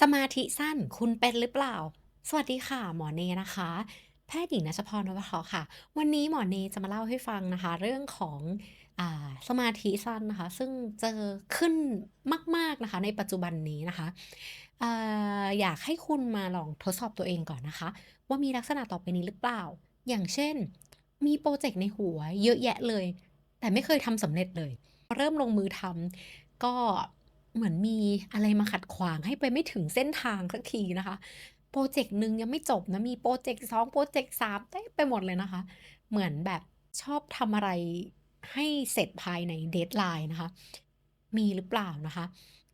สมาธิสั้นคุณเป็นหรือเปล่า สวัสดีค่ะ หมอเนนะคะ แพทย์หญิงนัชพรนพเครค่ะ วันนี้หมอเนจะมาเล่าให้ฟังนะคะ เรื่องของอสมาธิสั้นนะคะ ซึ่งเจอขึ้นมาก ๆนะคะ ในปัจจุบันนี้นะคะออยากให้คุณมาลองทดสอบตัวเองก่อนนะคะ ว่ามีลักษณะต่อไปนี้หรือเปล่า อย่างเช่น มีพรเจกต์ในหัวเยอะแยะเลย แต่ไม่เคยทำสำเร็จเลย เริ่มลงมือทำก็ เหมือนมีอะไรมาขัดขวางให้ไปไม่ถึงเส้นทางสักทีนะคะพรเจกต์หนึ่งยังไม่จบนะมีพรเจกต์2พรเจกต์3เต็มไปหมดเลยนะคะ เหมือนแบบชอบทำอะไรให้เสร็จภายใน deadline นะคะ มีหรือเปล่านะคะ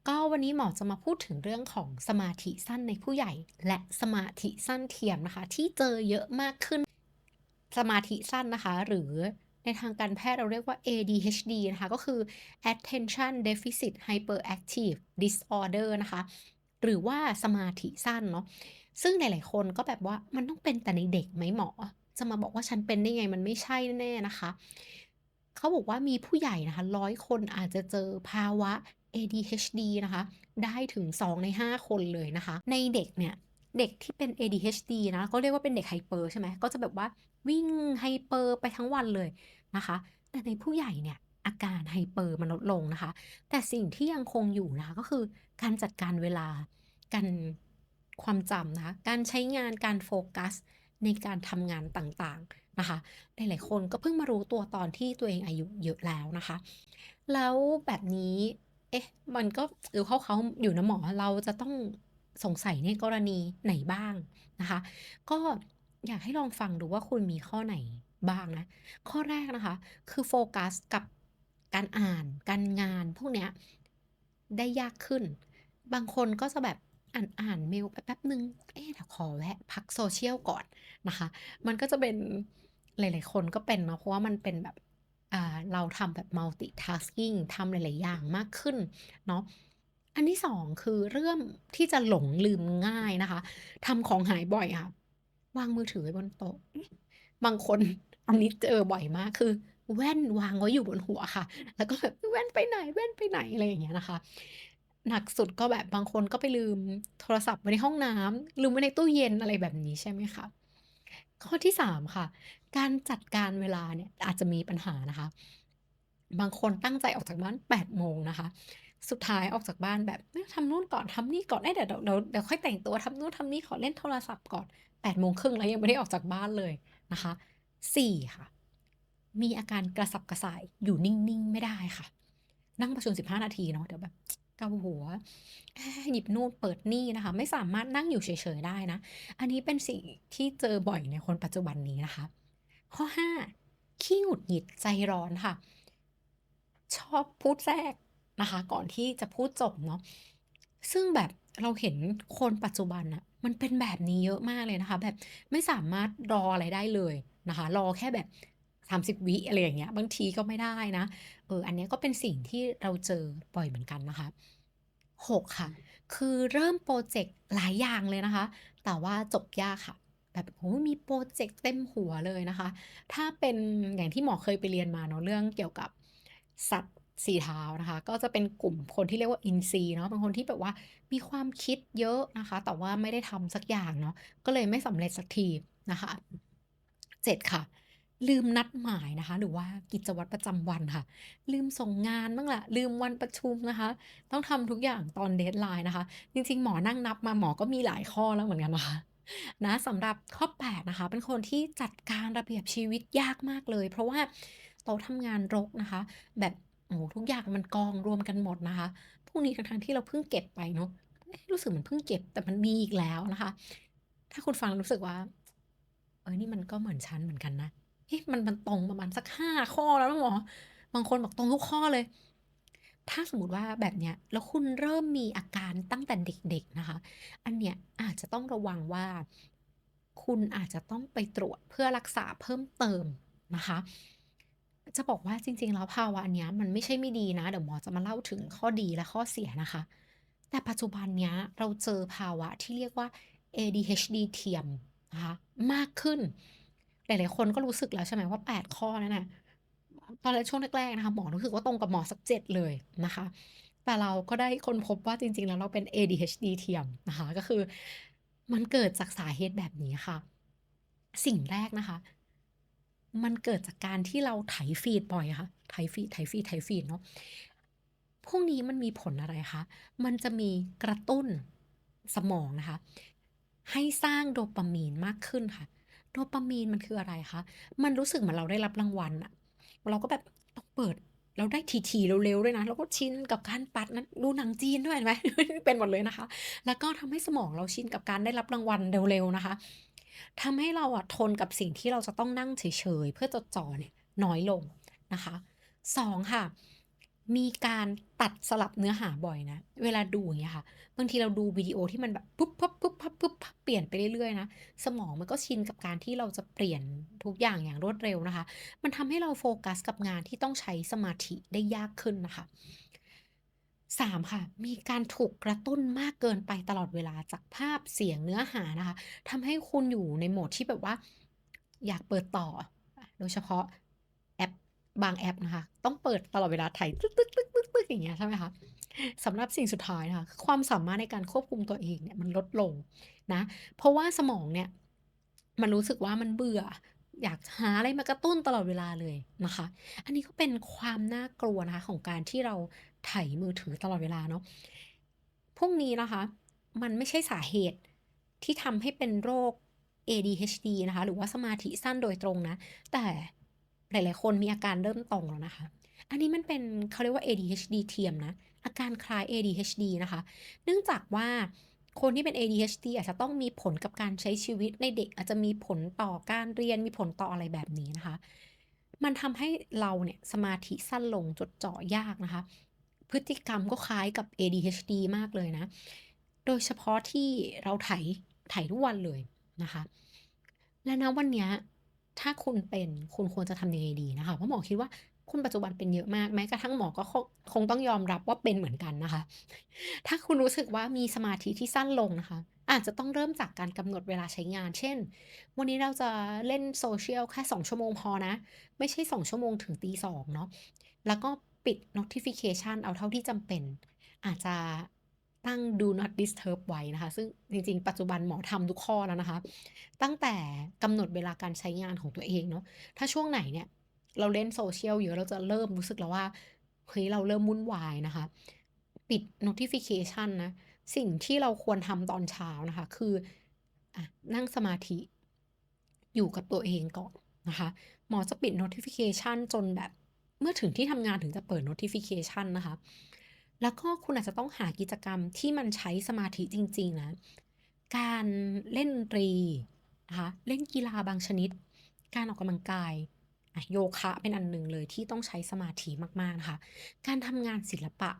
ก็วันนี้หมอจะมาพูดถึงเรื่องของสมาธิสั้นในผู้ใหญ่ และสมาธิสั้นเทียมนะคะ ที่เจอเยอะมากขึ้น สมาธิสั้นนะคะ หรือ ในทางการแพทย์เราเรียกว่า ADHD นะคะ ก็คือ Attention Deficit Hyperactive Disorder นะคะ หรือว่าสมาธิสั้นเนาะ ซึ่งหลายๆคนก็แบบว่ามันต้องเป็นแต่ในเด็กไหมหมอ จะมาบอกว่าฉันเป็นได้ไงมันไม่ใช่แน่ๆนะคะ เขาบอกว่ามีผู้ใหญ่นะคะ100คนอาจจะเจอภาวะ ADHD นะคะ ได้ถึง 2 ใน 5 คนเลยนะคะ ในเด็กเนี่ยเด็กที่เป็น ADHD นะก็เรียกว่าเป็นเด็กไฮเปอร์ใช่ไหมก็จะแบบว่าวิ่งไฮเปอร์ไปทั้งวันเลย นะคะ แต่ในผู้ใหญ่เนี่ยอาการไฮเปอร์มันลดลงนะคะ แต่สิ่งที่ยังคงอยู่นะคะก็คือการจัดการเวลา การความจำนะคะ การใช้งานการโฟกัสในการทำงานต่างๆนะคะ หลายๆคนก็เพิ่งมารู้ตัวตอนที่ตัวเองอายุเยอะแล้วนะคะ แล้วแบบนี้ เอ๊ะ มันก็หรู้เข้าอยู่นะหมอเราจะต้องสงสัยในกรณีไหนบ้างนะคะ ก็อยากให้ลองฟังดูว่าคุณมีข้อไหน บ้างนะ ข้อแรกนะคะ คือโฟกัสกับการอ่าน การงานพวกเนี้ยได้ยากขึ้น บางคนก็จะแบบอ่านๆเมลไปแป๊บหนึ่งเอ๊ะขอแวะพัก social ก่อนนะคะ มันก็จะเป็นหลาย ๆ คนก็เป็นเนาะเพราะว่ามันเป็นแบบเราทำแบบ multitasking ทำหลาย ๆ อย่างมากขึ้นเนาะ อันที่2คือเรื่องที่จะหลงลืมง่ายนะคะ ทำของหายบ่อยค่ะ วางมือถือไว้บนโต๊ะ บางคน อันนี้เจอบ่อยมากคือ แว่นวางไว้อยู่บนหัวค่ะ แล้วก็แบบแว่นไปไหนแว่นไปไหนอะไรอย่างเงี้ยนะคะ หนักสุดก็แบบบางคนก็ไปลืมโทรศัพท์ไว้ในห้องน้ำลืมไว้ในตู้เย็นอะไรแบบนี้ใช่ไหมคะข้อที่3ค่ะ การจัดการเวลาเนี่ยอาจจะมีปัญหานะคะ บางคนตั้งใจออกจากบ้าน8โมงนะคะ สุดท้ายออกจากบ้านแบบทำนู่นก่อนทำนี่ก่อนเอ๊ะเดี๋ยวเดี๋ยวเดี๋ยวเดี๋ยวค่อยแต่งตัวทำนู่นทำนี่ขอเล่นโทรศัพท์ก่อน8โมงครึ่งแล้วยังไม่ได้ออกจากบ้านเลยนะคะ 4 ค่ะ มีอาการกระสับกระส่ายอยู่นิ่ง ๆ ไม่ได้ค่ะ นั่งประชุม 15 นาทีเนาะเดี๋ยวแบบเกาหัว หยิบนู่นเปิดนี่นะคะ ไม่สามารถนั่งอยู่เฉย ๆ ได้นะ อันนี้เป็นสิ่งที่เจอบ่อยในคนปัจจุบันนี้นะคะ ข้อ 5 ขี้หงุดหงิดใจร้อนค่ะ ชอบพูดแทรกนะคะ ก่อนที่จะพูดจบเนาะซึ่งแบบเราเห็นคนปัจจุบันน่ะมันเป็นแบบนี้เยอะมากเลยนะคะ แบบไม่สามารถรออะไรได้เลย นะคะ รอแค่แบบ 30 วิอะไรอย่างเงี้ย บางทีก็ไม่ได้นะ เออ อันนี้ก็เป็นสิ่งที่เราเจอบ่อยเหมือนกันนะคะ6ค่ะ คือเริ่มพรเจกต์หลายอย่างเลยนะคะ แต่ว่าจบยากค่ะ แบบโอ้โฮมีพรเจกต์เต็มหัวเลยนะคะ ถ้าเป็นอย่างที่หมอเคยไปเรียนมาเนาะเรื่องเกี่ยวกับสัตว์4เท้านะคะ ก็จะเป็นกลุ่มคนที่เรียกว่าอินทรีเนาะเป็นคนที่แบบว่ามีความคิดเยอะนะคะ แต่ว่าไม่ได้ทำสักอย่างเนาะก็เลยไม่สำเร็จสักทีนะคะ 7 ค่ะ ลืมนัดหมายนะคะ หรือว่ากิจวัตรประจำวันค่ะ ลืมส่งงานบ้างล่ะลืมวันประชุมนะคะ ต้องทำทุกอย่างตอน deadline นะคะ จริงๆ หมอนั่งนับมาหมอก็มีหลายข้อแล้วเหมือนกันนะคะนะสำหรับข้อ 8 นะคะ เป็นคนที่จัดการระเบียบชีวิตยากมากเลย เพราะว่าโต๊ะทำงานรกนะคะ แบบโอ้โฮทุกอย่างมันกองรวมกันหมดนะคะพวกนี้ทั้งที่เราเพิ่งเก็บไปเนาะเอ๊ะรู้สึกเหมือนเพิ่งเก็บแต่มันมีอีกแล้วนะคะ ถ้าคุณฟังรู้สึกว่า เออนี่มันก็เหมือนฉันเหมือนกันนะเอ๊ะมันมันตรงประมาณสัก5ข้อแล้วหมอบางคนบอกตรงทุกข้อเลย ถ้าสมมติว่าแบบเนี้ยแล้วคุณเริ่มมีอาการตั้งแต่เด็กๆนะคะ อันเนี้ยอาจจะต้องระวังว่า คุณอาจจะต้องไปตรวจเพื่อรักษาเพิ่มเติมนะคะ จะบอกว่าจริง ๆ แล้วภาวะเนี้ยมันไม่ใช่ไม่ดีนะ เดี๋ยวหมอจะมาเล่าถึงข้อดีและข้อเสียนะคะ แต่ปัจจุบันเนี้ยเราเจอภาวะที่เรียกว่า ADHD เทียม นะคะมากขึ้น หลายๆคนก็รู้สึกแล้วใช่ไหมว่า 8 ข้อนั้นน่ะตอนแรกช่วงแรกๆนะคะหมอรู้สึกว่าตรงกับหมอสัก7เลยนะคะ แต่เราก็ได้ค้นพบว่าจริง ๆ แล้วเราเป็น ADHD เทียมนะคะ ก็คือมันเกิดจากสาเหตุแบบนี้ค่ะ สิ่งแรกนะคะ มันเกิดจากการที่เราไถฟีดบ่อยค่ะไถฟีดไถฟีดไถฟีดเนาะพวกนี้มันมีผลอะไรคะ มันจะมีกระตุ้นสมองนะคะ ให้สร้างโดปามีนมากขึ้นค่ะ โดปามีนมันคืออะไรคะ มันรู้สึกเหมือนเราได้รับรางวัลน่ะเราก็แบบต้องเปิดแล้วได้ถี่ๆเร็วๆด้วยนะเราก็ชินกับการปัดนั้นดูหนังจีนด้วยไหมเป็นหมดเลยนะคะ แล้วก็ทำให้สมองเราชินกับการได้รับรางวัลเร็วๆนะคะทำให้เราอะทนกับสิ่งที่เราจะต้องนั่งเฉยๆเพื่อจดจ่อเนี่ยน้อยลงนะคะ2ค่ะ มีการตัดสลับเนื้อหาบ่อยนะ เวลาดูอย่างเงี้ยค่ะ บางทีเราดูวิดีโอที่มันแบบปุ๊บพับปุ๊บพับปุ๊บเปลี่ยนไปเรื่อยๆนะ สมองมันก็ชินกับการที่เราจะเปลี่ยนทุกอย่างอย่างรวดเร็วนะคะ มันทำให้เราโฟกัสกับงานที่ต้องใช้สมาธิได้ยากขึ้นนะค่ะ3ค่ะ มีการถูกกระตุ้นมากเกินไปตลอดเวลาจากภาพเสียงเนื้อหานะคะทำให้คุณอยู่ในโหมดที่แบบว่า อยากเปิดต่อ โดยเฉพาะ บางแอปนะคะ ต้องเปิดตลอดเวลาไถตึ๊กๆๆๆๆอย่างเงี้ยใช่ไหมคะสำหรับสิ่งสุดท้ายนะคะความสามารถในการควบคุมตัวเองเนี่ยมันลดลงนะ เพราะว่าสมองเนี่ยมันรู้สึกว่ามันเบื่อ อยากหาอะไรมากระตุ้นตลอดเวลาเลยนะคะ อันนี้ก็เป็นความน่ากลัวนะคะของการที่เราไถมือถือตลอดเวลาเนาะพวกนี้นะคะ มันไม่ใช่สาเหตุที่ทำให้เป็นโรค ADHD นะคะ หรือว่าสมาธิสั้นโดยตรงนะ แต่ หลาย ๆ คนมีอาการเริ่มตรงแล้วนะคะ อันนี้มันเป็นเขาเรียกว่า ADHD เทียมนะ อาการคล้าย ADHD นะคะ เนื่องจากว่าคนที่เป็น ADHD อาจจะต้องมีผลกับการใช้ชีวิตในเด็ก อาจจะมีผลต่อการเรียนมีผลต่ออะไรแบบนี้นะคะ มันทำให้เราเนี่ยสมาธิสั้นลงจดจ่อยากนะคะ พฤติกรรมก็คล้ายกับ ADHD มากเลยนะ โดยเฉพาะที่เราไถไถทุกวันเลยนะคะ และณวันเนี้ย ถ้าคุณเป็นคุณควรจะทำยังไงดีนะคะเพราะหมอคิดว่าคนปัจจุบันเป็นเยอะมากแม้กระทั่งหมอก็คงคงต้องยอมรับว่าเป็นเหมือนกันนะคะ ถ้าคุณรู้สึกว่ามีสมาธิที่สั้นลงนะคะ อาจจะต้องเริ่มจากการกำหนดเวลาใช้งาน เช่น วันนี้เราจะเล่น Social แค่ 2 ชั่วโมงพอนะ ไม่ใช่ 2 ชั่วโมงถึงตี2เนาะแล้วก็ปิด Notification เอาเท่าที่จำเป็น อาจจะ ตั้ง Do Not Disturb ไว้นะคะ ซึ่งจริงๆ ปัจจุบันหมอทำทุกข้อแล้วนะคะ ตั้งแต่กำหนดเวลาการใช้งานของตัวเองเนาะ ถ้าช่วงไหนเนี่ย เราเล่น Social เยอะเราจะเริ่มรู้สึกแล้วว่า เฮ้ย เราเริ่มวุ่นวายนะคะ ปิด Notification นะ สิ่งที่เราควรทำตอนเช้านะคะ คืออนั่งสมาธิอยู่กับตัวเองก่อนนะคะ หมอจะปิด Notification จนแบบเมื่อถึงที่ทำงานถึงจะเปิด Notification นะคะ แล้วก็คุณอาจจะต้องหากิจกรรมที่มันใช้สมาธิจริง ๆ นะ การเล่นดนตรีนะคะเล่นกีฬาบางชนิด การออกกำลังกายโยคะเป็นอันหนึ่งเลยที่ต้องใช้สมาธิมากๆนะคะการทำงานศิลปะ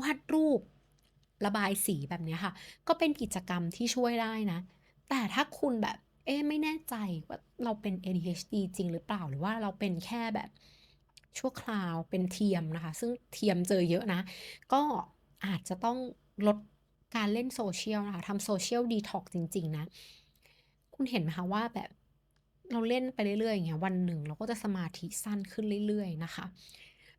วาดรูประบายสีแบบนี้ค่ะ ก็เป็นกิจกรรมที่ช่วยได้นะ แต่ถ้าคุณแบบ เอ๊ไม่แน่ใจว่าเราเป็น ADHD จริงหรือเปล่าหรือว่าเราเป็นแค่แบบ ชั่วคราวเป็นเทียมนะคะ ซึ่งเทียมเจอเยอะนะ ก็อาจจะต้องลดการเล่น Social นะคะทำ Social Detox จริง ๆ นะ คุณเห็นไหมคะว่าแบบเราเล่นไปเรื่อยๆอย่างเงี้ยวันหนึ่งเราก็จะสมาธิสั้นขึ้นเรื่อย ๆ นะคะ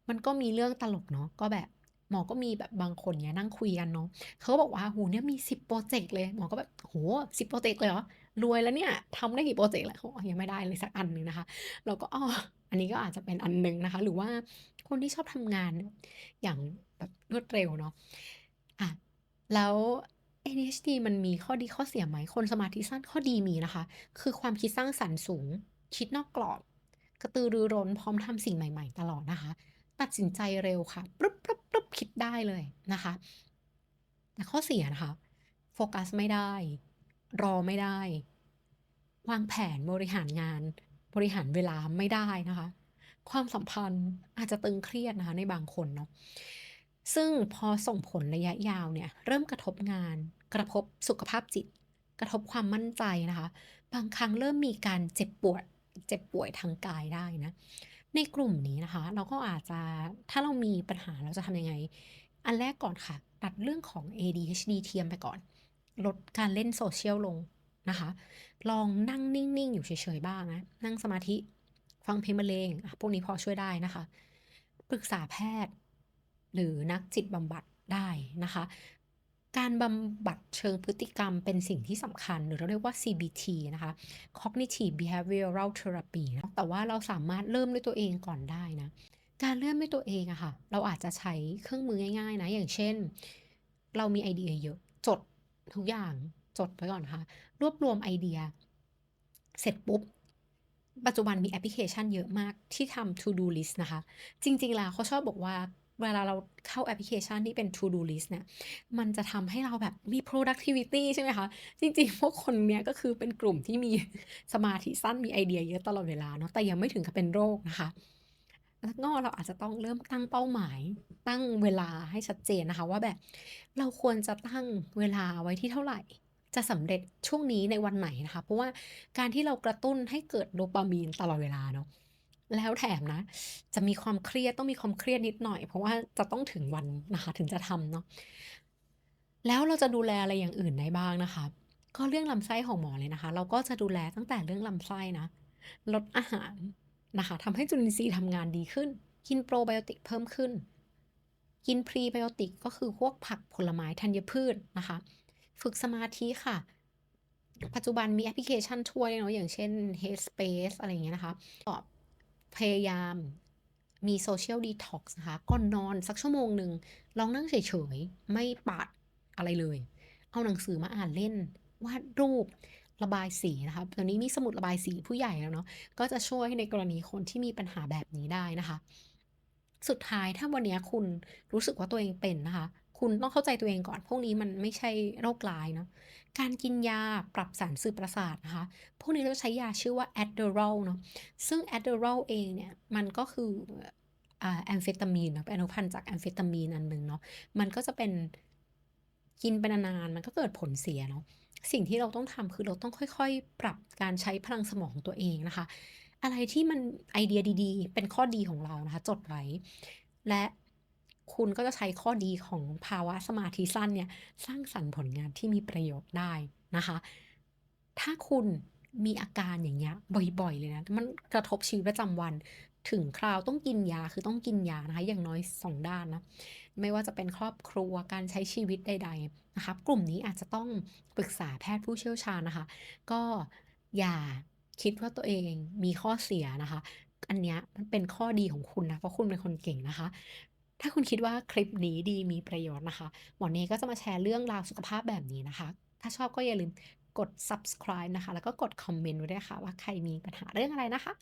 มันก็มีเรื่องตลกเนาะก็แบบหมอก็มีแบบบางคนเงี้ยนั่งคุยกันเนาะเขาบอกว่าโอ้โฮเนี่ยมี 10พรเจกต์เลย หมอก็แบบโอ้โฮ10พรเจกต์เลยเหรอ? รวยแล้วเนี่ยทำได้กี่พรเจกต์แล้ว?เขาบอกยังไม่ได้เลยสักอันหนึ่งนะคะ เราก็อ้ออันนี้ก็อาจจะเป็นอันหนึ่งนะคะ หรือว่าคนที่ชอบทำงานอย่างแบบรวดเร็วเนาะอะแล้ว ADHD มันมีข้อดีข้อเสียไหม?คนสมาธิสั้นข้อดีมีนะคะ คือความคิดสร้างสรรค์สูง คิดนอกกรอบ กระตือรือร้นพร้อมทำสิ่งใหม่ ๆ ตลอดนะคะ ตัดสินใจเร็วค่ะปรึ๊บๆๆคิดได้เลยนะคะ แต่ข้อเสียนะคะ โฟกัสไม่ได้ รอไม่ได้ วางแผนบริหารงาน บริหารเวลาไม่ได้นะคะ ความสัมพันธ์อาจจะตึงเครียดนะคะในบางคนเนาะซึ่งพอส่งผลระยะยาวเนี่ยเริ่มกระทบงาน กระทบสุขภาพจิต กระทบความมั่นใจนะคะ บางครั้งเริ่มมีการเจ็บปวดเจ็บป่วยทางกายได้นะ ในกลุ่มนี้นะคะ เราก็อาจจะถ้าเรามีปัญหาเราจะทำยังไง?อันแรกก่อนค่ะ ตัดเรื่องของ ADHD เทียมไปก่อน ลดการเล่น Social ลง นะคะ ลองนั่งนิ่งๆ อยู่เฉยๆบ้างนะนั่งสมาธิ ฟังเพลงบรรเลงอะพวกนี้พอช่วยได้นะคะ ปรึกษาแพทย์ หรือนักจิตบำบัดได้นะคะ การบำบัดเชิงพฤติกรรมเป็นสิ่งที่สำคัญ หรือเราเรียกว่า CBT นะคะ Cognitive Behavioral Therapy นะแต่ว่าเราสามารถเริ่มด้วยตัวเองก่อนได้นะการเริ่มด้วยตัวเองอะค่ะ เราอาจจะใช้เครื่องมือง่าย ๆ นะ อย่างเช่น เรามีไอเดียเยอะ จดทุกอย่าง จดไว้ก่อนนะคะรวบรวมไอเดีย เสร็จปุ๊บ ปัจจุบันมีแอปพลิเคชันเยอะมากที่ทำ To do list นะคะ จริง ๆ แล้วเขาชอบบอกว่าเวลาเราเข้าแอปพลิเคชันที่เป็น To do list เนี่ย มันจะทำให้เราแบบมี productivity ใช่ไหมคะ จริงๆ พวกคนเนี้ยก็คือเป็นกลุ่มที่มีสมาธิสั้น มีไอเดียเยอะตลอดเวลาเนาะ แต่ยังไม่ถึงกับเป็นโรคนะคะ แล้วก็เราอาจจะต้องเริ่มตั้งเป้าหมาย ตั้งเวลาให้ชัดเจนนะคะ ว่าแบบเราควรจะตั้งเวลาไว้ที่เท่าไหร่ จะสำเร็จช่วงนี้ในวันไหนนะคะ เพราะว่าการที่เรากระตุ้นให้เกิดโดปามีนตลอดเวลาเนาะแล้วแถมนะ จะมีความเครียดต้องมีความเครียดนิดหน่อย เพราะว่าจะต้องถึงวันนะคะถึงจะทำเนาะแล้วเราจะดูแลอะไรอย่างอื่นได้บ้างนะคะ ก็เรื่องลำไส้ของหมอเลยนะคะ เราก็จะดูแลตั้งแต่เรื่องลำไส้นะ ลดอาหารนะคะทำให้จุลินทรีย์ทำงานดีขึ้น กินโปรไบโอติกเพิ่มขึ้น กินพรีไบโอติกก็คือพวกผักผลไม้ธัญพืชนะคะ ฝึกสมาธิค่ะ ปัจจุบันมีแอปพลิเคชันช่วยเนาะอย่างเช่น Headspace อะไรอย่างเงี้ยนะคะก็พยายามมี Social Detox นะคะก่อนนอนสักชั่วโมงหนึ่งลองนั่งเฉยๆ ไม่ปัดอะไรเลย เอาหนังสือมาอ่านเล่น วาดรูประบายสีนะคะเดี๋ยวนี้มีสมุดระบายสีผู้ใหญ่แล้วเนาะก็จะช่วยในกรณีคนที่มีปัญหาแบบนี้ได้นะคะ สุดท้ายถ้าวันนี้คุณรู้สึกว่าตัวเองเป็นนะคะ คุณต้องเข้าใจตัวเองก่อน พวกนี้มันไม่ใช่โรคร้ายเนาะ การกินยาปรับสารสื่อประสาทนะคะ พวกนี้เราใช้ยาชื่อว่า Adderall เนาะ ซึ่ง Adderall เองเนี่ยมันก็คืออแอมเฟตามีนเนาะเป็นอนุพันธ์จากแอมเฟตามีนอันหนึ่งเนาะ มันก็จะเป็นกินไปนานๆมันก็เกิดผลเสียเนาะ สิ่งที่เราต้องทำคือเราต้องค่อยๆ ปรับการใช้พลังสมองของตัวเองนะคะ อะไรที่มันไอเดียดีๆ เป็นข้อดีของเรานะคะ จดไว้ และ คุณก็จะใช้ข้อดีของภาวะสมาธิสั้นเนี่ยสร้างสรรค์ผลงานที่มีประโยชน์ได้นะคะ ถ้าคุณมีอาการอย่างเงี้ยบ่อยๆ เลยนะ มันกระทบชีวิตประจำวัน ถึงคราวต้องกินยาคือต้องกินยานะคะ อย่างน้อย 2 ด้านนะ ไม่ว่าจะเป็นครอบครัวการใช้ชีวิตใดๆนะคะกลุ่มนี้อาจจะต้องปรึกษาแพทย์ผู้เชี่ยวชาญนะคะ ก็อย่าคิดว่าตัวเองมีข้อเสียนะคะ อันเนี้ยมันเป็นข้อดีของคุณนะ เพราะคุณเป็นคนเก่งนะคะ ถ้าคุณคิดว่าคลิปนี้ดีมีประโยชน์นะคะ หมอเนก็จะมาแชร์เรื่องราวสุขภาพแบบนี้นะคะ ถ้าชอบก็อย่าลืมกด subscribe นะคะ แล้วก็กดคอมเมนต์ไว้ด้วยค่ะ ว่าใครมีปัญหาเรื่องอะไรนะคะ